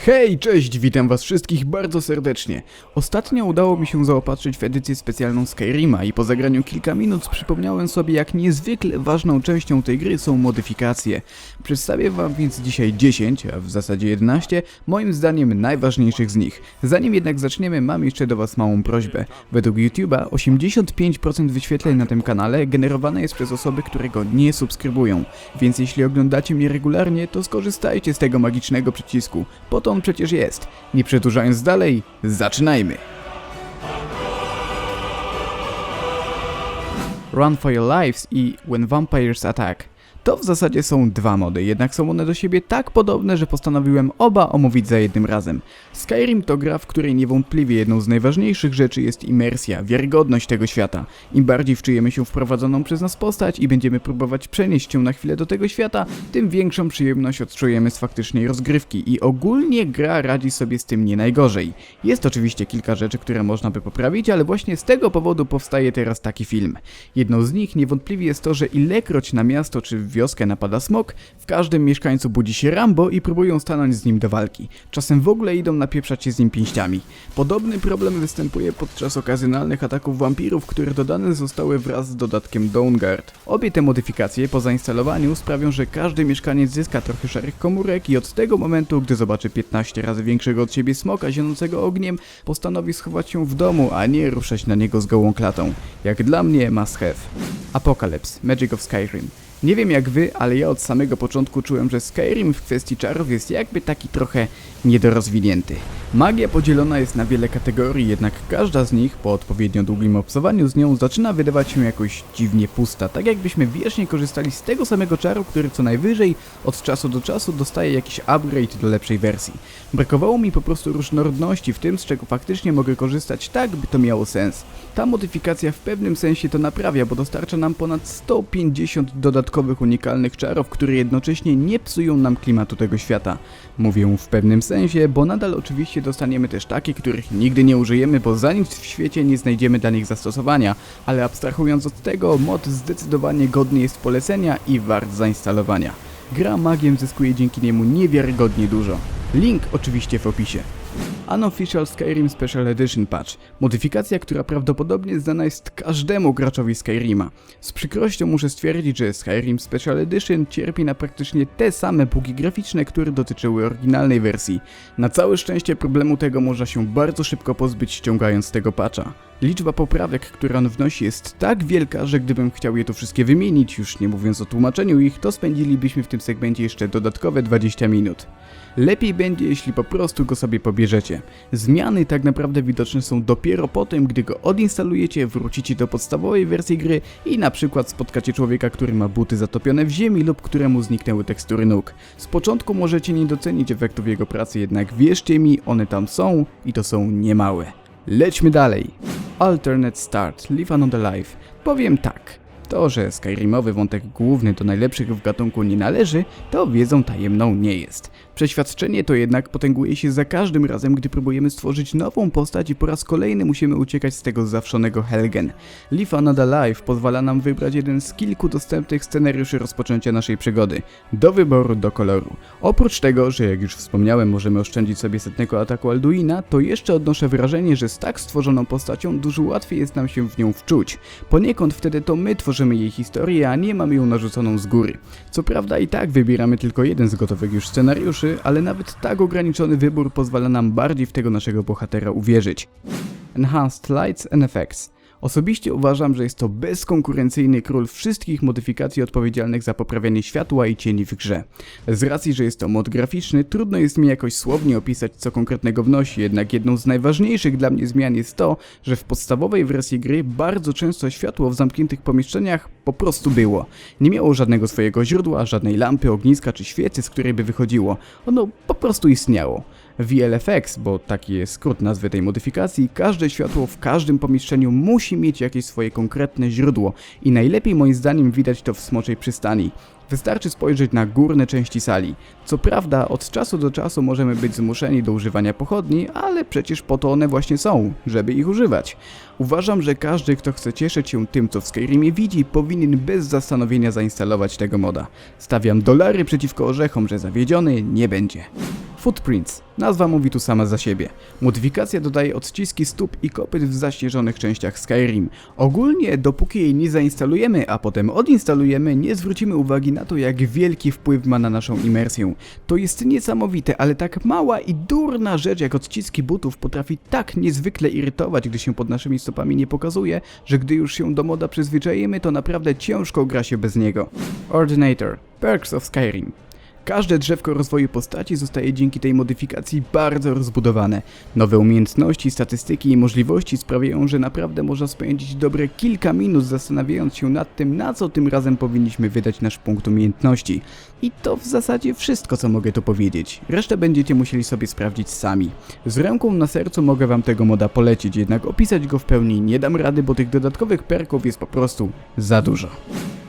Hej, cześć, witam was wszystkich bardzo serdecznie. Ostatnio udało mi się zaopatrzyć w edycję specjalną Skyrima i po zagraniu kilka minut przypomniałem sobie jak niezwykle ważną częścią tej gry są modyfikacje. Przedstawię wam więc dzisiaj 10, a w zasadzie 11, moim zdaniem najważniejszych z nich. Zanim jednak zaczniemy, mam jeszcze do was małą prośbę. Według YouTube'a 85% wyświetleń na tym kanale generowane jest przez osoby, które go nie subskrybują. Więc jeśli oglądacie mnie regularnie, to skorzystajcie z tego magicznego przycisku. Po to on przecież jest. Nie przedłużając dalej, zaczynajmy! Run for Your Lives i When Vampires Attack. To w zasadzie są dwa mody, jednak są one do siebie tak podobne, że postanowiłem oba omówić za jednym razem. Skyrim to gra, w której niewątpliwie jedną z najważniejszych rzeczy jest imersja, wiarygodność tego świata. Im bardziej wczujemy się w prowadzoną przez nas postać i będziemy próbować przenieść się na chwilę do tego świata, tym większą przyjemność odczujemy z faktycznej rozgrywki i ogólnie gra radzi sobie z tym nie najgorzej. Jest oczywiście kilka rzeczy, które można by poprawić, ale właśnie z tego powodu powstaje teraz taki film. Jedną z nich niewątpliwie jest to, że ilekroć na miasto czy w wioskę napada smok, w każdym mieszkańcu budzi się Rambo i próbują stanąć z nim do walki. Czasem w ogóle idą napieprzać się z nim pięściami. Podobny problem występuje podczas okazjonalnych ataków wampirów, które dodane zostały wraz z dodatkiem Dawnguard. Obie te modyfikacje po zainstalowaniu sprawią, że każdy mieszkaniec zyska trochę szarych komórek i od tego momentu, gdy zobaczy 15 razy większego od siebie smoka zionącego ogniem, postanowi schować się w domu, a nie ruszać na niego z gołą klatą. Jak dla mnie must have. Apocalypse, Magic of Skyrim. Nie wiem jak wy, ale ja od samego początku czułem, że Skyrim w kwestii czarów jest jakby taki trochę niedorozwinięty. Magia podzielona jest na wiele kategorii, jednak każda z nich, po odpowiednio długim obcowaniu z nią, zaczyna wydawać się jakoś dziwnie pusta, tak jakbyśmy wiecznie korzystali z tego samego czaru, który co najwyżej od czasu do czasu dostaje jakiś upgrade do lepszej wersji. Brakowało mi po prostu różnorodności w tym, z czego faktycznie mogę korzystać tak, by to miało sens. Ta modyfikacja w pewnym sensie to naprawia, bo dostarcza nam ponad 150 dodatkowych unikalnych czarów, które jednocześnie nie psują nam klimatu tego świata. Mówię w pewnym sensie, bo nadal oczywiście dostaniemy też takie, których nigdy nie użyjemy, bo za nic w świecie nie znajdziemy dla nich zastosowania, ale abstrahując od tego, mod zdecydowanie godny jest polecenia i wart zainstalowania. Gra magiem zyskuje dzięki niemu niewiarygodnie dużo. Link oczywiście w opisie. Unofficial Skyrim Special Edition Patch. Modyfikacja, która prawdopodobnie znana jest każdemu graczowi Skyrima. Z przykrością muszę stwierdzić, że Skyrim Special Edition cierpi na praktycznie te same bugi graficzne, które dotyczyły oryginalnej wersji. Na całe szczęście problemu tego można się bardzo szybko pozbyć ściągając tego patcha. Liczba poprawek, które on wnosi jest tak wielka, że gdybym chciał je tu wszystkie wymienić, już nie mówiąc o tłumaczeniu ich, to spędzilibyśmy w tym segmencie jeszcze dodatkowe 20 minut. Lepiej będzie, jeśli po prostu go sobie pobierzecie. Zmiany tak naprawdę widoczne są dopiero po tym, gdy go odinstalujecie, wrócicie do podstawowej wersji gry i na przykład spotkacie człowieka, który ma buty zatopione w ziemi lub któremu zniknęły tekstury nóg. Z początku możecie nie docenić efektów jego pracy, jednak wierzcie mi, one tam są i to są niemałe. Lećmy dalej. Alternate Start, Live Another Life. Powiem tak. To, że Skyrimowy wątek główny do najlepszych w gatunku nie należy, to wiedzą tajemną nie jest. Przeświadczenie to jednak potęguje się za każdym razem, gdy próbujemy stworzyć nową postać i po raz kolejny musimy uciekać z tego zawszonego Helgen. Live Another Life pozwala nam wybrać jeden z kilku dostępnych scenariuszy rozpoczęcia naszej przygody. Do wyboru, do koloru. Oprócz tego, że jak już wspomniałem możemy oszczędzić sobie setnego ataku Alduina, to jeszcze odnoszę wrażenie, że z tak stworzoną postacią dużo łatwiej jest nam się w nią wczuć. Poniekąd wtedy to my tworzymy jej historię, a nie mamy ją narzuconą z góry. Co prawda i tak wybieramy tylko jeden z gotowych już scenariuszy, ale nawet tak ograniczony wybór pozwala nam bardziej w tego naszego bohatera uwierzyć. Enhanced Lights and Effects. Osobiście uważam, że jest to bezkonkurencyjny król wszystkich modyfikacji odpowiedzialnych za poprawianie światła i cieni w grze. Z racji, że jest to mod graficzny, trudno jest mi jakoś słownie opisać co konkretnego wnosi, jednak jedną z najważniejszych dla mnie zmian jest to, że w podstawowej wersji gry bardzo często światło w zamkniętych pomieszczeniach po prostu było. Nie miało żadnego swojego źródła, żadnej lampy, ogniska czy świecy, z której by wychodziło. Ono po prostu istniało. VLFX, bo taki jest skrót nazwy tej modyfikacji, każde światło w każdym pomieszczeniu musi mieć jakieś swoje konkretne źródło i najlepiej moim zdaniem widać to w Smoczej Przystani. Wystarczy spojrzeć na górne części sali. Co prawda, od czasu do czasu możemy być zmuszeni do używania pochodni, ale przecież po to one właśnie są, żeby ich używać. Uważam, że każdy, kto chce cieszyć się tym, co w Skyrimie widzi, powinien bez zastanowienia zainstalować tego moda. Stawiam dolary przeciwko orzechom, że zawiedziony nie będzie. Footprints. Nazwa mówi tu sama za siebie. Modyfikacja dodaje odciski stóp i kopyt w zaśnieżonych częściach Skyrim. Ogólnie, dopóki jej nie zainstalujemy, a potem odinstalujemy, nie zwrócimy uwagi na to, jak wielki wpływ ma na naszą imersję. To jest niesamowite, ale tak mała i durna rzecz jak odciski butów potrafi tak niezwykle irytować, gdy się pod naszymi stopami nie pokazuje, że gdy już się do moda przyzwyczajemy, to naprawdę ciężko gra się bez niego. Ordinator. Perks of Skyrim. Każde drzewko rozwoju postaci zostaje dzięki tej modyfikacji bardzo rozbudowane. Nowe umiejętności, statystyki i możliwości sprawiają, że naprawdę można spędzić dobre kilka minut zastanawiając się nad tym, na co tym razem powinniśmy wydać nasz punkt umiejętności. I to w zasadzie wszystko, co mogę tu powiedzieć. Resztę będziecie musieli sobie sprawdzić sami. Z ręką na sercu mogę wam tego moda polecić, jednak opisać go w pełni nie dam rady, bo tych dodatkowych perków jest po prostu za dużo.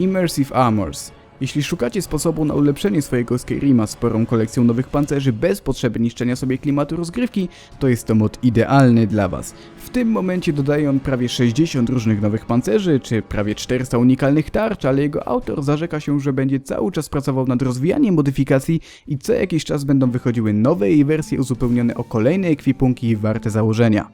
Immersive Armors. Jeśli szukacie sposobu na ulepszenie swojego Skyrima sporą kolekcją nowych pancerzy bez potrzeby niszczenia sobie klimatu rozgrywki, to jest to mod idealny dla Was. W tym momencie dodaje on prawie 60 różnych nowych pancerzy, czy prawie 400 unikalnych tarcz, ale jego autor zarzeka się, że będzie cały czas pracował nad rozwijaniem modyfikacji i co jakiś czas będą wychodziły nowe jej wersje uzupełnione o kolejne ekwipunki warte założenia.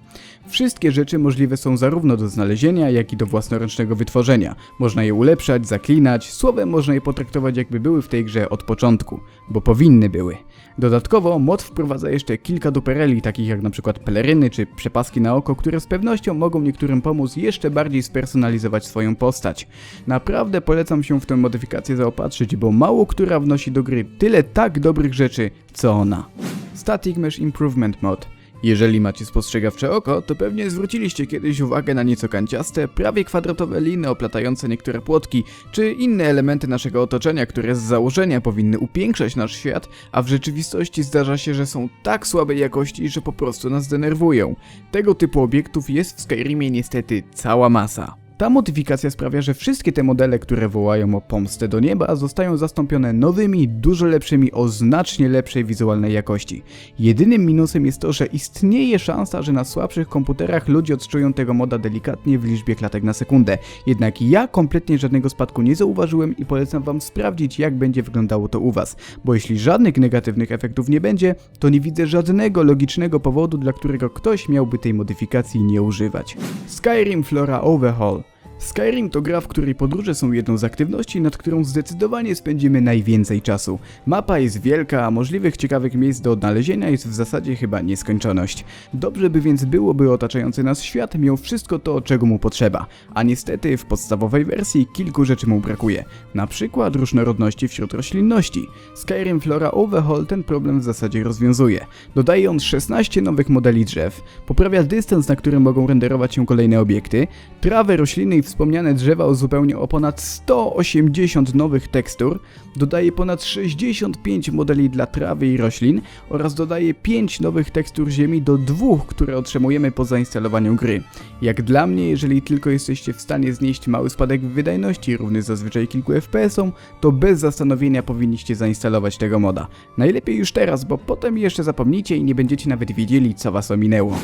Wszystkie rzeczy możliwe są zarówno do znalezienia, jak i do własnoręcznego wytworzenia. Można je ulepszać, zaklinać, słowem można je potraktować jakby były w tej grze od początku, bo powinny były. Dodatkowo mod wprowadza jeszcze kilka dupereli, takich jak przykład peleryny czy przepaski na oko, które z pewnością mogą niektórym pomóc jeszcze bardziej spersonalizować swoją postać. Naprawdę polecam się w tę modyfikację zaopatrzyć, bo mało która wnosi do gry tyle tak dobrych rzeczy, co ona. Static Mesh Improvement Mod jeżeli macie spostrzegawcze oko, to pewnie zwróciliście kiedyś uwagę na nieco kanciaste, prawie kwadratowe liny oplatające niektóre płotki, czy inne elementy naszego otoczenia, które z założenia powinny upiększać nasz świat, a w rzeczywistości zdarza się, że są tak słabej jakości, że po prostu nas denerwują. Tego typu obiektów jest w Skyrimie niestety cała masa. Ta modyfikacja sprawia, że wszystkie te modele, które wołają o pomstę do nieba, zostają zastąpione nowymi, dużo lepszymi, o znacznie lepszej wizualnej jakości. Jedynym minusem jest to, że istnieje szansa, że na słabszych komputerach ludzie odczują tego moda delikatnie w liczbie klatek na sekundę. Jednak ja kompletnie żadnego spadku nie zauważyłem i polecam wam sprawdzić, jak będzie wyglądało to u was. Bo jeśli żadnych negatywnych efektów nie będzie, to nie widzę żadnego logicznego powodu, dla którego ktoś miałby tej modyfikacji nie używać. Skyrim Flora Overhaul Skyrim to gra, w której podróże są jedną z aktywności, nad którą zdecydowanie spędzimy najwięcej czasu. Mapa jest wielka, a możliwych ciekawych miejsc do odnalezienia jest w zasadzie chyba nieskończoność. Dobrze by więc było, by otaczający nas świat miał wszystko to, czego mu potrzeba. A niestety w podstawowej wersji kilku rzeczy mu brakuje. Na przykład różnorodności wśród roślinności. Skyrim Flora Overhaul ten problem w zasadzie rozwiązuje. Dodaje on 16 nowych modeli drzew, poprawia dystans, na którym mogą renderować się kolejne obiekty, trawę, rośliny i wspomniane drzewa uzupełnia o ponad 180 nowych tekstur, dodaje ponad 65 modeli dla trawy i roślin oraz dodaje 5 nowych tekstur ziemi do dwóch, które otrzymujemy po zainstalowaniu gry. Jak dla mnie, jeżeli tylko jesteście w stanie znieść mały spadek w wydajności równy zazwyczaj kilku FPS-om, to bez zastanowienia powinniście zainstalować tego moda. Najlepiej już teraz, bo potem jeszcze zapomnicie i nie będziecie nawet wiedzieli, co was ominęło.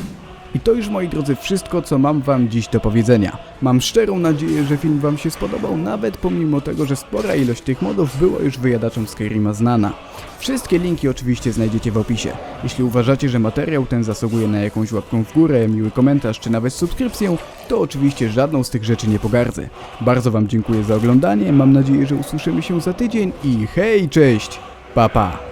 I to już moi drodzy wszystko, co mam wam dziś do powiedzenia. Mam szczerą nadzieję, że film wam się spodobał, nawet pomimo tego, że spora ilość tych modów była już wyjadaczom Skyrima znana. Wszystkie linki oczywiście znajdziecie w opisie. Jeśli uważacie, że materiał ten zasługuje na jakąś łapkę w górę, miły komentarz czy nawet subskrypcję, to oczywiście żadną z tych rzeczy nie pogardzę. Bardzo wam dziękuję za oglądanie, mam nadzieję, że usłyszymy się za tydzień i hej, cześć, pa pa!